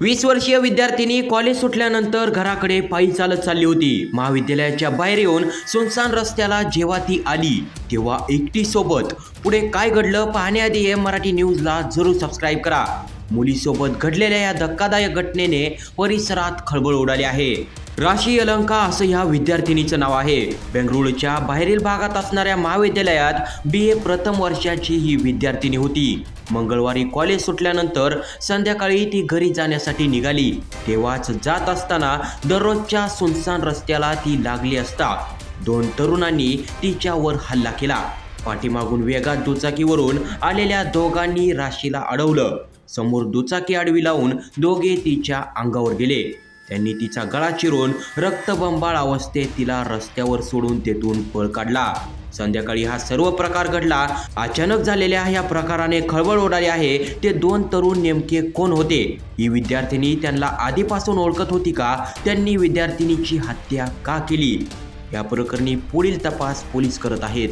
वीस वर्षीय विद्यार्थिनी कॉलेज सुटल्यानंतर घराकडे पायी चालत चालली होती. महाविद्यालयाच्या बाहेर येऊन सुनसान रस्त्याला जेव्हा ती आली तेव्हा एकटी सोबत. पुढे काय घडलं पाहण्याआधी हे मराठी न्यूजला जरूर सबस्क्राईब करा. मुलीसोबत घडलेल्या या धक्कादायक घटनेने परिसरात खळबळ उडाली आहे. राशी अलंका असं ह्या विद्यार्थिनीचं नाव आहे. बेंगळुरूच्या बाहेरील भागात असणाऱ्या महाविद्यालयात बी ए प्रथम वर्षाची ही विद्यार्थिनी होती. मंगळवारी कॉलेज सुटल्यानंतर संध्याकाळी ती घरी जाण्यासाठी निघाली. तेव्हाच जात असताना दररोजच्या सुनसान रस्त्याला ती लागली असता दोन तरुणांनी तिच्यावर हल्ला केला. पाठीमागून वेगात दुचाकीवरून आलेल्या दोघांनी राशीला अडवलं. समोर दुचाकी आडवी लावून दोघे तिच्या अंगावर गेले. त्यांनी तिचा गळा चिरून रक्तबंबाळ अवस्थेत तिला रस्त्यावर सोडून तेथून पळ काढला. संध्याकाळी हा सर्व प्रकार घडला. अचानक झालेल्या ह्या प्रकाराने खळबळ उडाली आहे. ते दोन तरुण नेमके कोण होते? ही विद्यार्थिनी त्यांना आधीपासून ओळखत होती का? त्यांनी विद्यार्थिनीची हत्या का केली? या प्रकरणी पुढील तपास पोलीस करत आहेत.